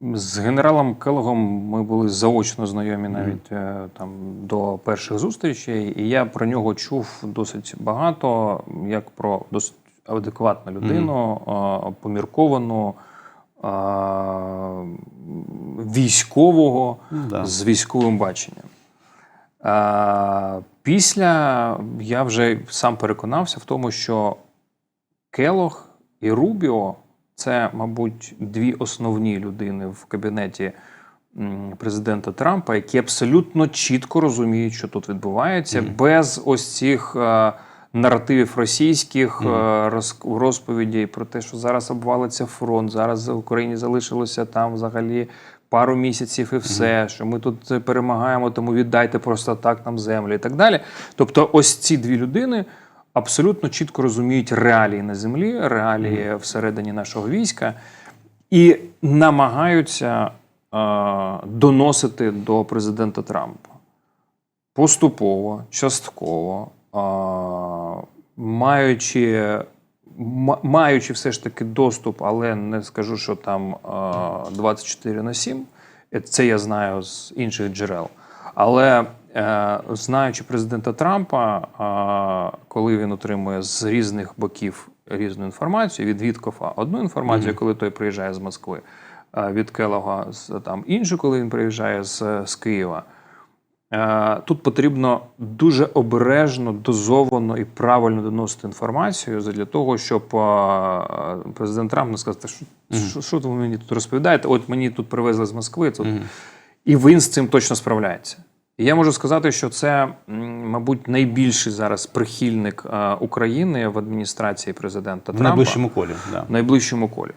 З генералом Келогом ми були заочно знайомі навіть е, там до перших зустрічей, і я про нього чув досить багато, як про досить адекватну людину, е, помірковану, військового да. з військовим баченням. Після я вже сам переконався в тому, що Келох і Рубіо це, мабуть, дві основні людини в кабінеті президента Трампа, які абсолютно чітко розуміють, що тут відбувається, без ось цих е, наративів російських е, роз- розповідей про те, що зараз обвалиться фронт, зараз в Україні залишилося там взагалі. Пару місяців і все, що ми тут перемагаємо, тому віддайте просто так нам землю і так далі. Тобто, ось ці дві людини абсолютно чітко розуміють реалії на землі, реалії всередині нашого війська, і намагаються е, доносити до президента Трампа поступово, частково, е, маючи, ма- маючи все ж таки доступ, але не скажу, що там е, 24 на 7. Е, Це я знаю з інших джерел. Але е, знаючи президента Трампа, е, коли він отримує з різних боків різну інформацію, від Віткофа одну інформацію, коли той приїжджає з Москви, е, від Келога з там іншу, коли він приїжджає з, з Києва. Е, Тут потрібно дуже обережно, дозовано і правильно доносити інформацію для того, щоб е, президент Трамп не сказав, що, що, що ви мені тут розповідаєте? От мені тут привезли з Москви. Тут. І він з цим точно справляється. І я можу сказати, що це, мабуть, найбільший зараз прихильник е, України в адміністрації президента В найближчому колі. Да. в найближчому колі.